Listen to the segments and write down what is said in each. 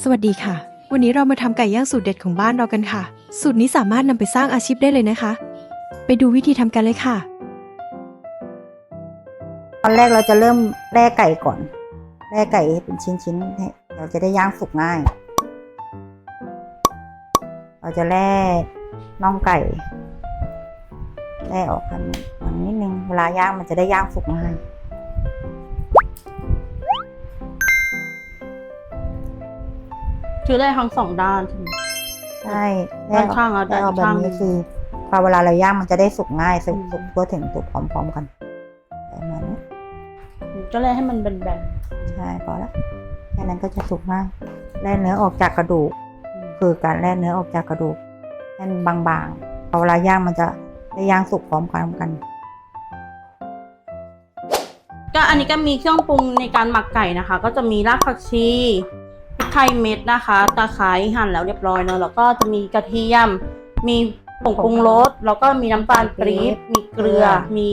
สวัสดีค่ะ วันนี้เรามาทำไก่ย่างสูตรเด็ดของบ้านเรากันค่ะ สูตรนี้สามารถนำไปสร้างอาชีพได้เลยนะคะ ไปดูวิธีทำกันเลยค่ะ ตอนแรกเราจะเริ่มแล่ไก่ก่อนแล่ไก่เป็นชิ้นๆให้เราจะได้ย่างสุกง่าย เราจะแล่น่องไก่แล่ออกกันนิดนึง เวลาย่างมันจะได้ย่างสุกง่าย คือได้ทั้งสองด้านใช่ไหม ใช่แล่ออกด้านข้างเอาแล่ออกแบบด้านข้าง นี้คือพอเวลาเราย่างมันจะได้สุกง่ายสุกอืมสุกทั่วถึงสุกพร้อม ๆ กันประมาณนี้ก็เลยให้มันแบนใช่พอละแค่นั้นก็จะสุกมากแล่เนื้อออกจากกระดูก ๆคือการแล่เนื้อออกจากกระดูกให้มันบางๆพอเวลาย่างมันจะได้ย่างสุกพร้อมกันกัน ก็อันนี้ก็มีเครื่องปรุงในการหมักไก่นะคะ ก็จะมีรากผักชีพริก ไทยเม็ดนะคะ ตะไคร้หั่นแล้วเรียบร้อยเนาะแล้วก็จะมีกระเทียม มีผงปรุงรสแล้วก็มีน้ำตาลปี๊บมีเกลือมี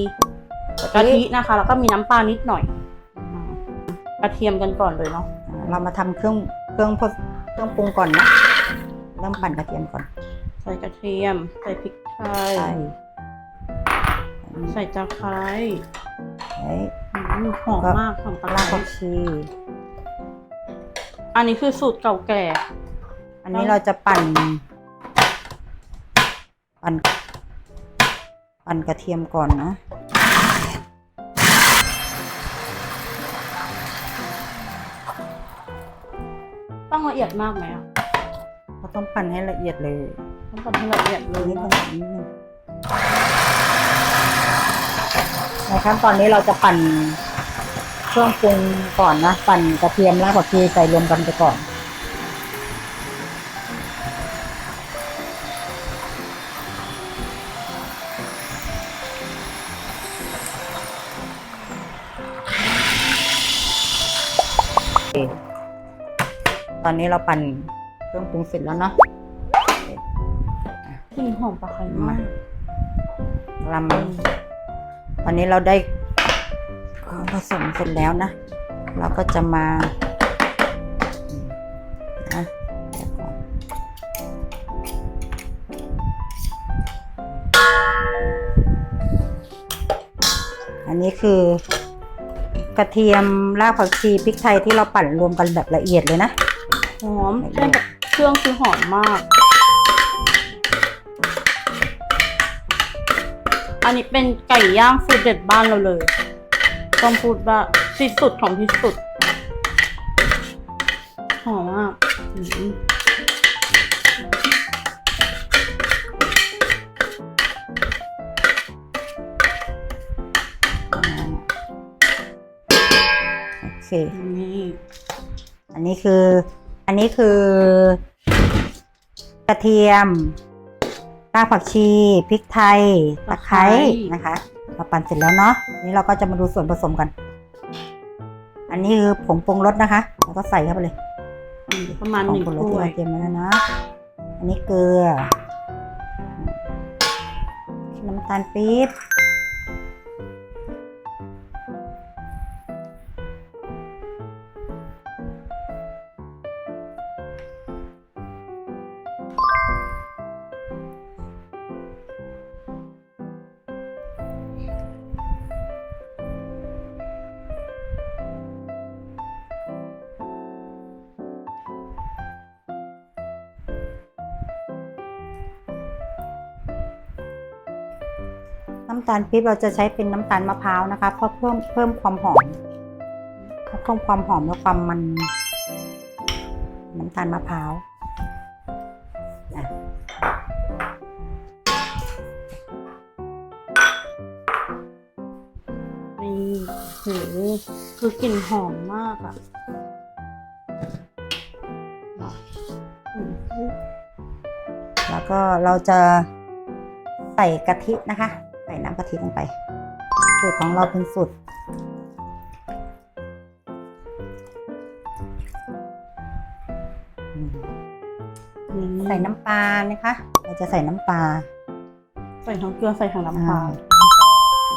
กะทินะคะ แล้วก็มีน้ำปลานิดหน่อยอ่ากระเทียมกันก่อนเลยเนาะอ่าเรามาทำเครื่องเครื่องพดเครื่องปรุงก่อนนะเริ่มปั่นกระเทียมก่อน ใส่กระเทียม ใส่พริกไทยใส่ใส่ตะไคร้ใส่อืมหอมมากหอมตะไครากร้ผักชี อันนี้คือสูตรเก่าแก่ อันนี้เราจะปั่น ปั่น ปั่นกระเทียมก่อนนะต้องละเอียดมากไหมอะเราต้องปั่นให้ละเอียดเลย ต้องปั่นให้ละเอียดเลตรงยนี้เนต้ออะงนิดนึงในขั้นตอนนี้เราจะปั่น เครื่องปรุงก่อนนะปั่นกระเทียมรากผักชีใส่รวมกันไปก่อน ตอนนี้เราปั่นเครื่องปรุงเสร็จแล้วเนาะกลิ่นหอมตะไคร้มามากลำตอนนี้เราได้ เครื่องผสมเสร็จแล้วนะ เราก็จะมานะเดี๋ยวก่อนอันนี้คือกระเทียมรากผักชีพริกไทยที่เราปั่นรวมกันแบบละเอียดเลยนะหอมแค่แบบเครื่องคือหอมมาก อันนี้เป็นไก่ย่างสูตรเด็ดบ้านเราเลย ต้องพูดว่าที่สุดของที่สุด หอมมากอืมโอเคนี่อันนี้คือ อันนี้คือกระเทียมรากผักชี พริกไทย ตะไคร้นะคะ เราปั่นเสร็จแล้วเนาะนี้เราก็จะมาดูส่วนผสมกัน อันนี้คือผงปรุงรสนะคะเราก็ใส่เข้าไปเลยประมาณหนึ่งปรุงรสถ้ที่วยเราเตรียมไว้แล้วนะ อันนี้เกลือ น้ำตาลปี๊บ น้ำตาลปี๊บเราจะใช้เป็นน้ำตาลมะพร้าวนะคะ เพราะเพิ่มเพิ่มความหอมเพิ่มความหอมและความมัน น้ำตาลมะพร้าวอะนี่โหคือกลิ่นหอมมากอะอืมแล้วก็เราจะใส่กะทินะคะใส่น้ำ กะทิลงไป สูตรของเราเป็นสูตรอืมอืมใส่น้ำปลานะคะ เราจะใส่น้ำปลาใส่ทั้งเกลือใส่ทั้งน้ำปลา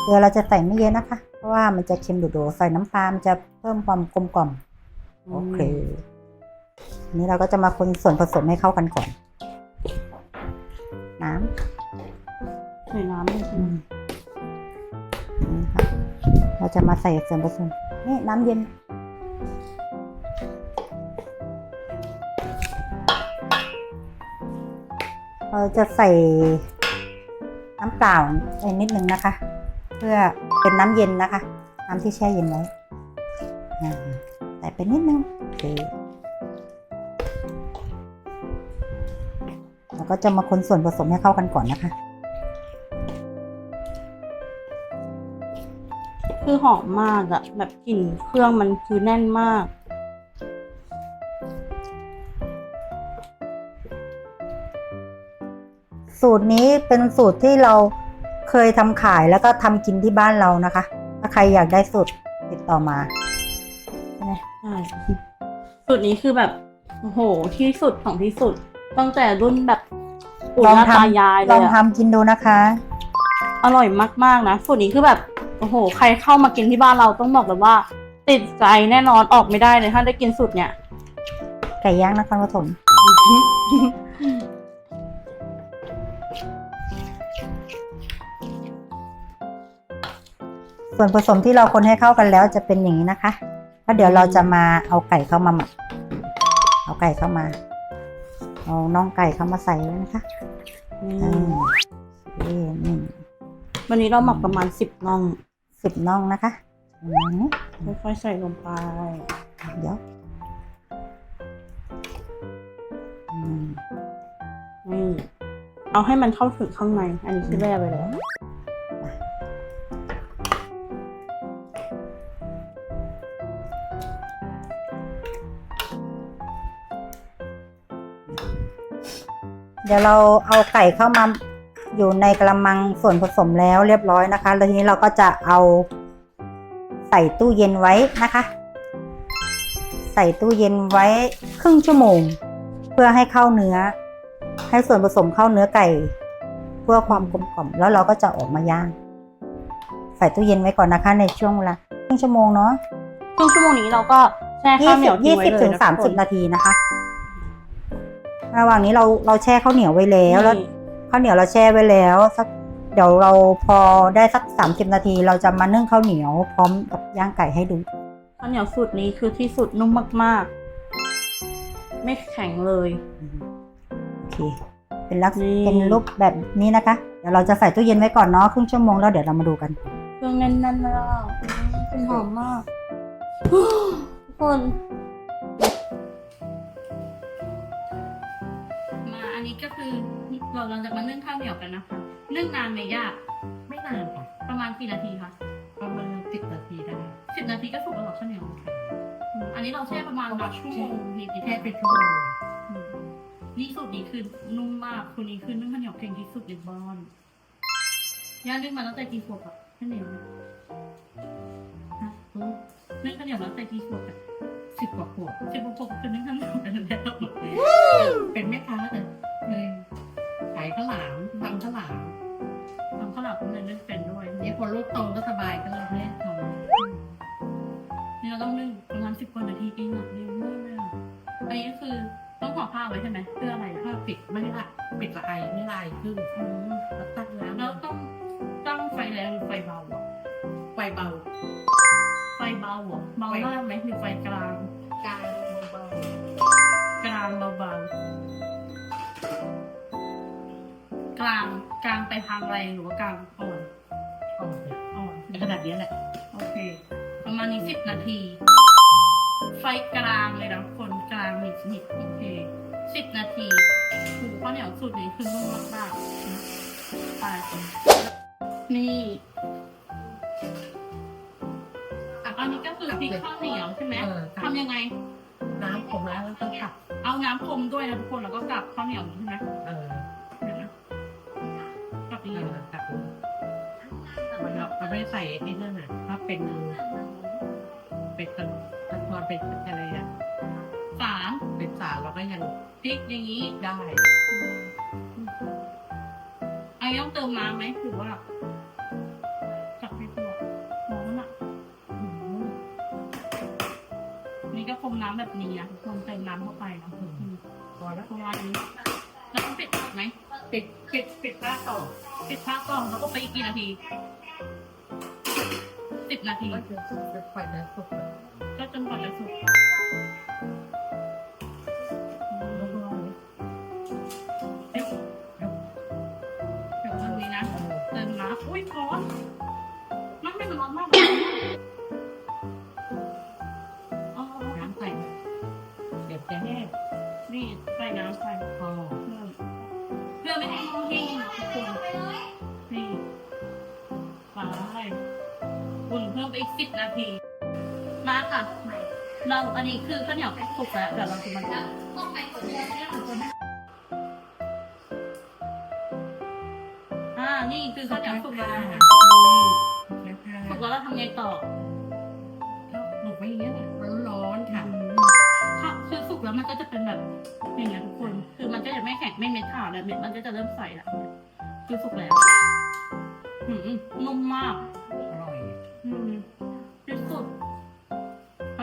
เกลือเราจะใส่ไม่เยอะนะคะ เพราะว่ามันจะเค็มโดดๆใส่น้ำปลามันจะเพิ่มความกลมกล่อมโอเคอันนี้เราก็จะมาคนส่วนผสมให้เข้ากันก่อน น้ำใส่น้ำเลยอืมนี่ค่ะ เราจะมาใส่ส่วนผสมนี่น้ำเย็น เราจะใส่น้ำเปล่าไปนิดนึงนะคะ เพื่อเป็นน้ำเย็นนะคะ น้ำที่แช่เย็นไว้ใส่ไปนิดนึงโอเคเราก็จะมาคนส่วนผสมให้เข้ากันก่อนนะคะ หอมมากอะแบบกลิ่นเครื่องมันคือแน่นมาก สูตรนี้เป็นสูตรที่เราเคยทำขายแล้วก็ทำกินที่บ้านเรานะคะ ถ้าใครอยากได้สูตรติดต่อมาใช่ไหมใช่สูตรนี้คือแบบโอ้โหที่สุดของที่สุด ตั้งแต่รุ่นแบบปู่ลองย่าทตายายำเลลองยอะทำกินดูนะคะ อร่อยมากๆนะสูตรนี้คือแบบ โอ้โห ใครเข้ามากินที่บ้านเราต้องบอกเลยว่า ติดใจแน่นอนออกไม่ได้เลยถ้าได้กินสูตรเนี่ย ไก่ย่างนครปฐมส่วนผสมที่เราคนให้เข้ากันแล้วจะเป็นอย่างนี้นะคะแล้วเดี๋ยวเราจะมาเอาไก่เข้ามาหมัก เอาไก่เข้ามา เอาน่องไก่เข้ามาใส่ไว้นะคะอือ่ามโอเคนี่วันนี้เราหมักประมาณสิบน่อง สิบน่องนะคะอืมค่อยๆใส่ลงไป เดี๋ยวอืมนี่เอาให้มันเข้าถึงข้างใน อันนี้คือแร่ไปแล้วเดี๋ยวเราเอาไก่เข้ามา อยู่ในกระมังส่วนผสมแล้วเรียบร้อยนะคะ แล้วทีนี้เราก็จะเอาใส่ตู้เย็นไว้นะคะ ใส่ตู้เย็นไว้ครึ่งชั่วโมง เพื่อให้เข้าเนื้อ ให้ส่วนผสมเข้าเนื้อไก่ เพื่อความกลมกล่อมแล้วเราก็จะออกมาย่าง ใส่ตู้เย็นไว้ก่อนนะคะ ในช่วงเวลาครึ่งชั่วโมงเนาะครึ่งชั่วโมงนี้เราก็แช่ยี่ข้าวเหนีสิยวบทิ้ยี่งไว้สิบเลยถึงนะสามทุกคสิบนาทีนะคะ ระหว่างนี้เราเราแช่ข้าวเหนียวไว้แล้วแล้วนี่ ข้าวเหนียวเราแช่ไว้แล้วสักเดี๋ยวเราพอได้สักสามสิบนาที เราจะมานึ่งข้าวเหนียวพร้อมกับย่างไก่ให้ดูข้าวเหนียวสูตรนี้คือที่สุดนุ่มมาก ๆ ไม่แข็งเลยโอเค เป็นลักษนี่เป็นรูปแบบนี้นะคะ เดี๋ยวเราจะใส่ตู้เย็นไว้ก่อนเนาะครึ่งชั่วโมงแล้วเดี๋ยวเรามาดูกันเครื่องแน่นๆเลยอะอืมเป็นหอมมากทุกคนมาอันนี้ก็คือ เราเราจะมานึ่งข้าวเหนียวกันนะคะนึ่งนานไหมย่าไม่นานค่ะ ประมาณกี่นาทีคะประมาณสิบนาทีได้สิบนาทีก็สุกแล้วเหรอข้าวเหนียวอืมอันนี้เราแช่ประมาณแบบชั่วโมงนิดๆแค่เป็นชั่วโมงอืมนี่สูตรนี้คือนุ่มมากคนนี้คือนึ่งข้าวเหนียวเก่งที่สุดในบ้านย่านึ่งมาตั้งแต่กี่ขวบอะข้าวเหนียวเนี่ยฮะนึ่งข้าวเหนียวมาตั้งแต่กี่ขวบอะสิบกว่าขวบสิบกว่าขวบคือนึ่งข้าวเหนียวกันแล้วเป็นแม่ค้าแต่เคยขายข้าวหลามทำข้าวหลามทำข้าวหลามก็เลยนึ่งเป็นด้วยเนี่เนี่ยยพอลูกโตก็สบายก็เลยให้ทนี่เราต้องนึ่งประมาณสิบกว่านาทีเองอะเร็วมากเลยอะอันนี้ก็คือต้องห่อผ้าไว้ใช่ไหมเพื่ออะไรำอะถ้าปิดไม่ละปิดละไอไม่ลายขึ้นอืมแล้วตักน้ำแล้วต้องตั้งไฟแรงหรือไฟเบาอะไฟเบา ไฟเบาเหรอเบามากไหมหรือไฟกลาง กลางเบากลางเบาๆ กลางกลางไปทางแรงหรือว่ากลางอ่อนๆอ่อนเนี่ยอ่อนขนาดนี้แหละโอเค ประมาณนี้สิบนาที ไฟกลางเลยนะคนกลางนิดนิดๆโอเคสิบนาทีถูข้าวเหนียวสูตรนี้คือนุ่มมากๆนะไปนี่อันนี้ก็คือพริกข้าวเหนียวใช่ไหมเออทำยังไง น้ำผมแล้วแล้วก็ตักเอาน้ำพรมด้วยนะทุกคนแล้วก็กลับข้าวเหนียวใช่ไหมเออ ไม่ใส่ไอ้นั่นน่ะถ้าเป็นเป็นตะตะทอนเป็นอะไรอะสาเป็นสารเราก็ยังพริกอย่างนี้ได้ไอ้ต้องเติมน้ำไหมหรือว่าจับให้ตัวน้ำอะนี่ก็คงมน้ำแบบนี้นะคนเติมน้ำเข้าไปนะอืมพอแล้วประมาณนี้แล้วต้องปิดไหมปิดปิดปิดหน้าต่อปิดผ้าก่อแล้วก็ไปอีกกี่นาที สิบนาที ก็จะจะปล่อยน้ำสุกแล้วก็จนกว่าจะสุกแล้วก็เดี๋ยวเดี๋ยวตรงนี้นะเติมน้ำอุ้ยร้อนมันไม่ร้อนมากเลยอ๋อน้ำใส่เดี๋ยวจะแห้งนี่ใส่น้ำใส่พอเพื่อเพื่อไม่ให้มันแห้ง เพิ่มไปอีกสิบนาที มาค่ะ เราอันนี้คือข้าวเหนียวสุกแล้วเดี๋ยวเราจะมาดูอ่า นี่คือข้าวเหนียวสุกแล้วนะคะแล้วค่ะสุกแล้วเราทำไงต่อก็หนุกไว้อย่างเงี้ยร้อนๆค่ะถ้าคือสุกแล้วมันก็จะเป็นแบบอย่างเงี้ยทุกคน คือมันก็จะไม่แข็งไม่เม็ดขาวแล้วเม็ดมันก็จะเริ่มใสแล้วคือสุกแล้วหืมนุ่มมาก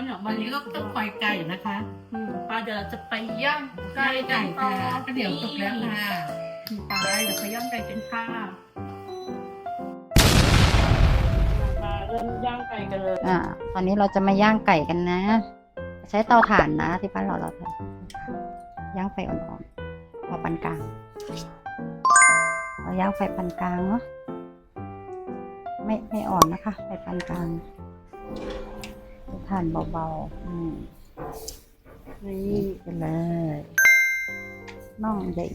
หนียววันนี้ก็ต้องปล่อยไก่นะคะอืมปลาเดี๋ยวเราจะไปย่างไก่ไก่กันต่ค่ะอก็เดี๋ยวสุกแล้วค่ะปลาเดี๋ยวไปย่างไก่เป็นข้ามาเริ่มย่างไก่กันเลยอ่าตอนนี้เราจะมาย่างไก่กันนะ ใช้เตาถ่านนะที่บ้านเราเราทำย่างไฟอ่อนๆพอปานกลางเราย่างไฟปานกลางเนาะไม่ไม่อ่อนนะคะไฟปานกลาง ถ่านเบาๆอืมนี่ไปเลยน่องใหญ่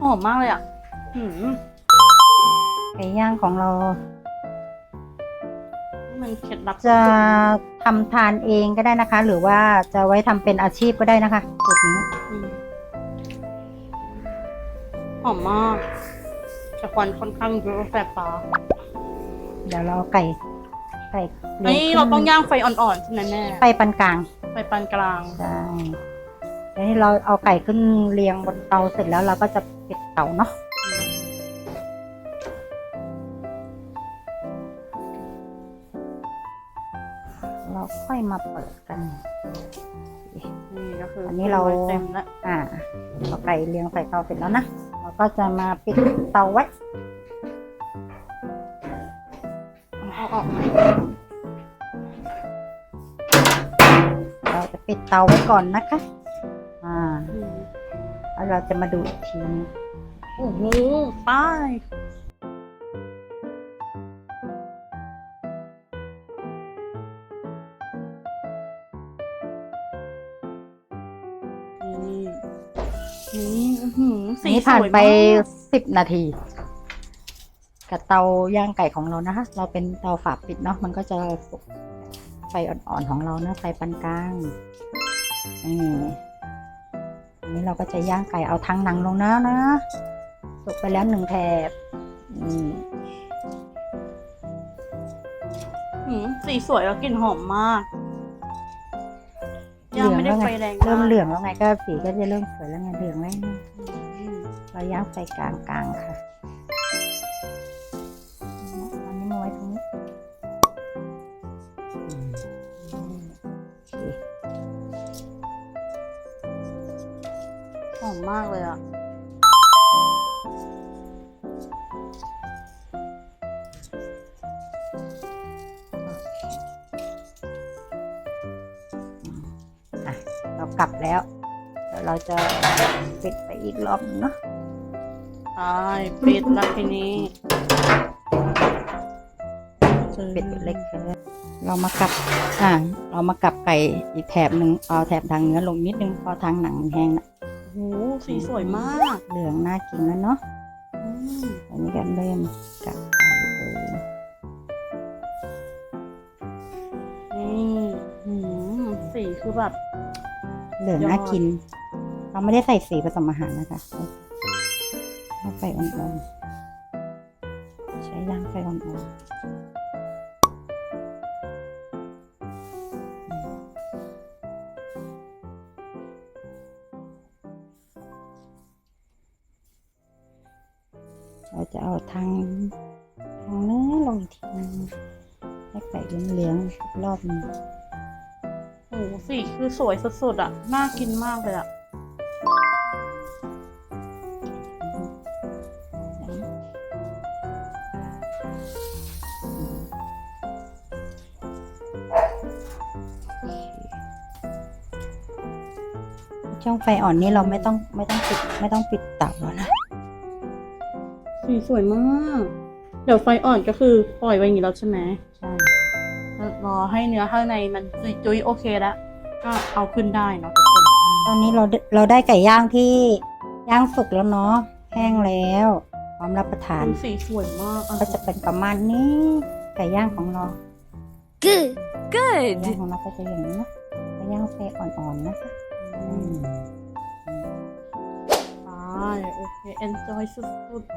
หอมมากเลยอะหืม ไก่ย่างของเรา มันเคล็ดลับจะทำทานเองก็ได้นะคะ หรือว่าจะไว้ทำเป็นอาชีพก็ได้นะคะสูตรนี้ อืมหอมมากแต่ควันค่อนข้างเยอะแสบตาเดี๋ยวเราเอาไก่ ไก่อันนี้เราต้องย่างไฟอ่อนๆใช่ไหมแม่ไฟปานกลางไฟปานกลาง ใช่เดี๋ยวนี้เราเอาไก่ขึ้นเรียงบนเตาเสร็จแล้วเราก็จะปิดเตาเนาะ เราค่อยมาเปิดกัน นี่ก็คืออัอันนี้เรา เต็มแล้วอ่าเอาไก่เรียงใส่เตาเสร็จแล้วนะเราก็จะมาปิดเตาไว้เอาออกมาเราจะปิดเตาไว้ก่อนนะคะ อ่าอืมแล้วเราจะมาดูอีกทีนึงโอ้โหป้าย นี่อื้อหืออันสีนี้สผ่านวยไปมากสิบนาที กับเตาย่างไก่ของเรานะคะ เราเป็นเตาฝาปิดเนาะมันก็จะสุกไฟอ่อนๆของเรานะไฟปานกลางนี่อันนี้เราก็จะย่างไก่เอาทั้งหนังลงนะนะสุกไปแล้วหนึ่งแถบอืมหืมสีสวยแล้วกลิ่นหอมมาก ยังไม่ได้ไฟแรงเริ่มากเหลืองแล้วไงก็สีก็จะเริ่มสวยแล้วไงเหลืองแล้วไงอืมเราย่างไฟกลางๆค่ะอันนี้มาไว้ตรงนี้อืมโอเคหอมมากเลยอะ เรากลับแล้วเดี๋ยวเราจะปิดไปอีกรอบหนึงเนาะใช่ปิดแล้วทีนี้ปิดเล็กเกินเรามากลับอ่าเรามากลับไก่อีกแถบหนึ่งเอาแถบทางเนื้อลงนิดนึงพอทางหนังแห้งนะโอ้โหสีสวยมาก เหลืองน่ากินแล้วเนาะอืมอันนี้ก็เริ่มกลับไก่เลยนี่หืมสีคือแบบ เหลืองน่ากิน เราไม่ได้ใส่สีผสมอาหารนะคะเราไฟอ่อนๆ ใช้ย่างไฟอ่อนๆ โอ้โหสีคือสวยสุดๆอะ น่ากินมากเลยอะช่องไฟอ่อนนี้เราไม่ต้องไม่ต้องปิดไม่ต้องปิดเตาแล้วนะ สีสวยมาก เดี๋ยวไฟอ่อนก็คือปล่อยไว้อย่างนี้แล้วใช่ไหมใช่แล้วรอ ให้เนื้อข้างในมันจุยๆโอเคแล้วก็เอาขึ้นได้เนาะทุกคนตอนนี้เราได้เราได้ไก่ย่างที่ย่างสุกแล้วเนาะแห้งแล้ว พร้อมรับประทานดูสีสวยมากอะก็จะเป็นประมาณนี้ไก่ย่างของเรา good ไก่ good ย่างของเราก็จะอย่างนี้นะไก่ย่างไฟอ่อนๆนะคะอืมใช่โอเค enjoy สุดๆ